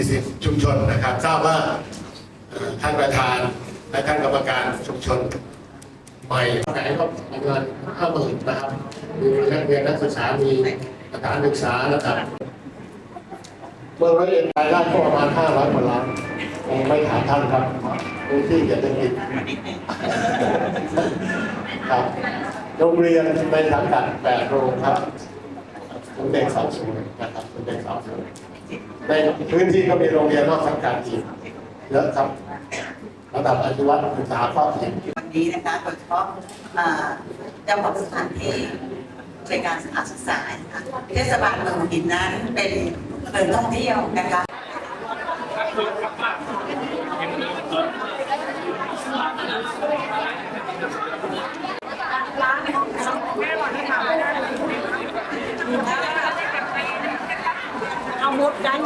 40 ชุมชนนะครับทราบว่าท่านประธานและท่านกรรมการชุมชนใหม่ไหนก็ประมาณห้าหมื่นนะครับมีนักเรียนนักศึกษามีสถานศึกษาระดับเมืองร้อยเอ็ดรายได้ก็ประมาณห้าร้อยกว่าล้านคงไม่ถามท่านครับพื้นที่จะเป็นกิจครับโรงเรียนในสังกัดแปดโรงครับเป็นเด็กสาวสูงนะครับเป็นเด็กสาวสูง ในพื้นที่ก็มีโรงเรียนนอกสังกัดอีกเยอะครับระดับอาชีวศึกษาก็เห็นวันนี้นะคะโดยเฉพาะเจ้าของสถานที่บริการสถานศึกษาเทศบาลเมืองหินนั้นเป็นเมืองท่องเที่ยวนะคะเอาหมดกัน